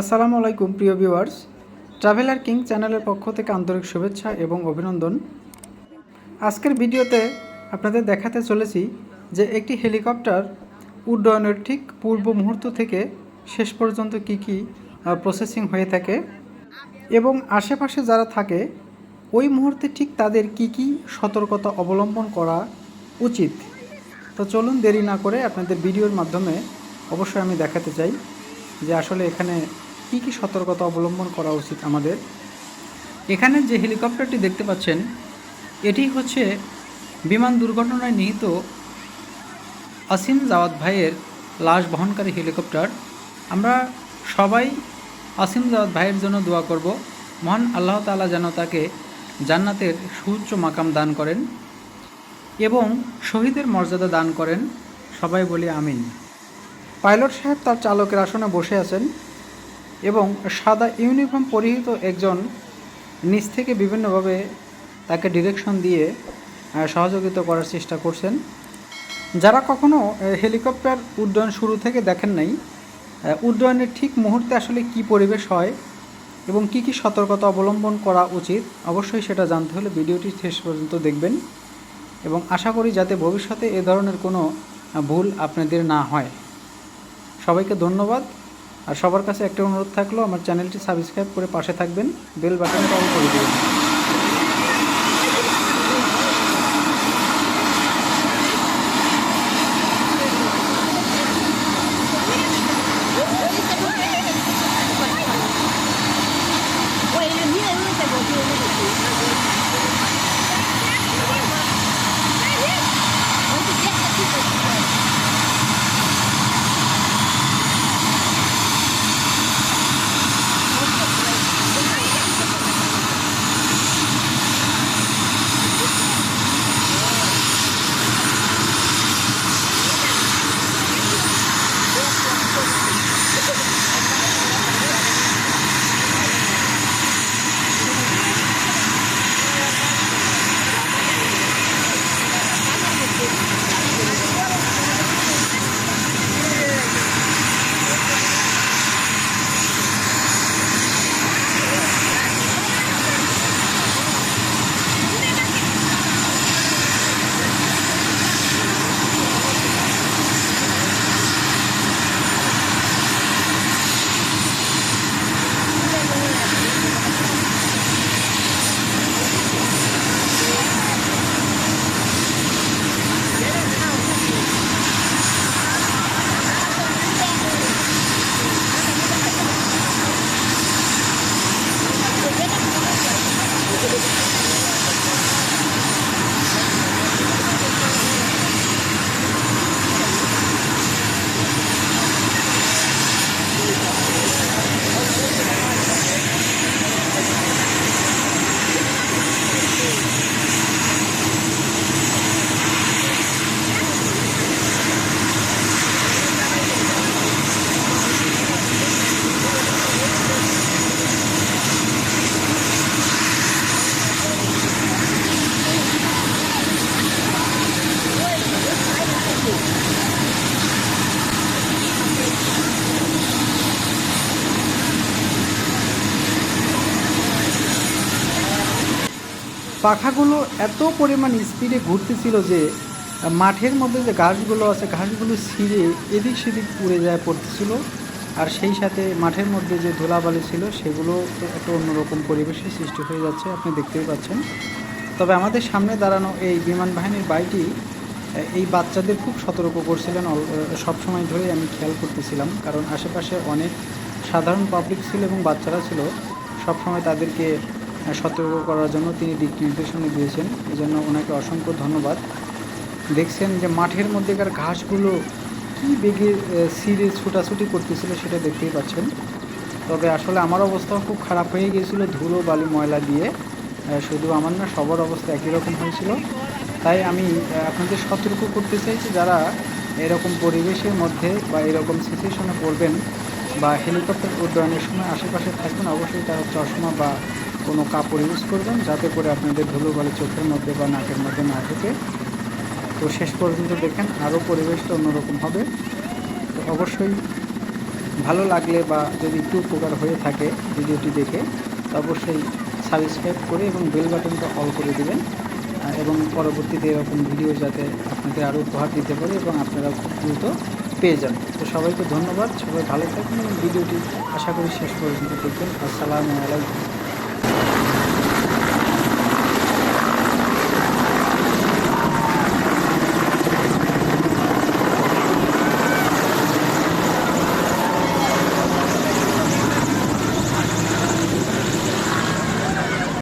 আসসালামু আলাইকুম, প্রিয় ভিউয়ার্স। ট্রাভেলার কিং চ্যানেলের পক্ষ থেকে আন্তরিক শুভেচ্ছা এবং অভিনন্দন। আজকের ভিডিওতে আপনাদের দেখাতে চলেছি যে একটি হেলিকপ্টার উড্ডয়নের ঠিক পূর্ব মুহূর্ত থেকে শেষ পর্যন্ত কি কি প্রসেসিং হয়ে থাকে এবং আশেপাশে যারা থাকে, ওই মুহূর্তে ঠিক তাদের কি কি সতর্কতা অবলম্বন করা উচিত। তো চলুন দেরি না করে আপনাদের ভিডিওর মাধ্যমে অবশ্যই আমি দেখাতে চাই যে আসলে এখানে কি কি সতর্কতা অবলম্বন করা উচিত আমাদের? এখানে যে হেলিকপ্টারটি দেখতে পাচ্ছেন, এটি হচ্ছে বিমান দুর্ঘটনায় নিহিত আসিম জাওয়াত ভাইয়ের লাশ বহনকারী হেলিকপ্টার। আমরা সবাই আসিম জাওয়াত ভাইয়ের জন্য দোয়া করব। মহান আল্লাহ তাআলা যেন তাকে জান্নাতের সুউচ্চ মাকাম দান করেন এবং শহীদের মর্যাদা দান করেন। সবাই বলি আমিন। পাইলট সাহেব তার চালকের আসনে বসে আছেন। এবং সাদা ইউনিফর্ম পরিহিত একজন নিচ থেকে বিভিন্নভাবে তাকে ডিরেকশন দিয়ে সহযোগিতা করার চেষ্টা করছেন। যারা কখনো হেলিকপ্টার উড্ডয়ন শুরু থেকে দেখেন নাই উড্ডয়নের ঠিক মুহূর্তে আসলে কি পরিবেশ হয় এবং কি কি সতর্কতা অবলম্বন করা উচিত, অবশ্যই সেটা জানতে হলে ভিডিওটি শেষ পর্যন্ত দেখবেন। এবং আশা করি যাতে ভবিষ্যতে এ ধরনের কোনো ভুল আপনাদের না হয়। সবাইকে ধন্যবাদ। আর সবার কাছে একটা অনুরোধ থাকল, আমার চ্যানেলটি সাবস্ক্রাইব করে পাশে থাকবেন, বেল বাটনটা অন করে দেবেন। পাখাগুলো এত পরিমাণ স্পিডে ঘুরতেছিল যে, মাঠের মধ্যে যে ঘাসগুলো আছে ঘাসগুলো ছিঁড়ে এদিক সেদিক উড়ে যায় পড়তেছিল। আর সেই সাথে মাঠের মধ্যে যে ধুলাবালি ছিল, সেগুলো একটা অন্যরকম পরিবেশের সৃষ্টি হয়ে যাচ্ছে, আপনি দেখতেই পাচ্ছেন। তবে আমাদের সামনে দাঁড়ানো এই বিমান বাহিনীর বাড়িটি এই বাচ্চাদের খুব সতর্ক করছিলেন সব সময় ধরে আমি খেয়াল করতেছিলাম। কারণ আশেপাশে অনেক সাধারণ পাবলিক ছিল এবং বাচ্চারা ছিল, সব সময় তাদেরকে সতর্ক করার জন্য তিনি দিক নির্দেশনা দিয়েছেন। এই জন্য ওনাকে অসংখ্য ধন্যবাদ। দেখছেন যে মাঠের মধ্যেকার ঘাসগুলো কী বেগে ছিঁড়ে ছুটাছুটি করতেছিল সেটা দেখতেই পাচ্ছেন। তবে আসলে আমার অবস্থাও খুব খারাপ হয়ে গিয়েছিল ধুলো, বালি, ময়লা দিয়ে। শুধু আমার না, সবার অবস্থা একই রকম হয়েছিল। তাই আমি আপনাদের সতর্ক করতে চাইছি যারা এরকম পরিবেশের মধ্যে বা এরকম সিচুয়েশনে পড়বেন বা হেলিকপ্টার উড্ডয়নের সময় আশেপাশে থাকবেন, অবশ্যই তারা চশমা বা কোনো কাপড় ইউজ করবেন, যাতে করে আপনাদের ধুলোবালি চোখের মধ্যে বা নাকের মধ্যে না ঢুকে। তো শেষ পর্যন্ত দেখেন আরও পরিবেশটা অন্যরকম হবে। তো অবশ্যই ভালো লাগলে বা যদি একটু উপকার হয়ে থাকে ভিডিওটি দেখে অবশ্যই সাবস্ক্রাইব করে এবং বেল বাটনটা অল করে দেবেন। এবং পরবর্তীতে এরকম ভিডিও যাতে আপনাদের আরও উপহার দিতে পারে এবং আপনারা খুব দ্রুত পেয়ে যান। তো সবাইকে ধন্যবাদ, সবাই ভালো থাকুন এবং ভিডিওটি আশা করি শেষ পর্যন্ত দেখবেন। আসসালামু আলাইকুম।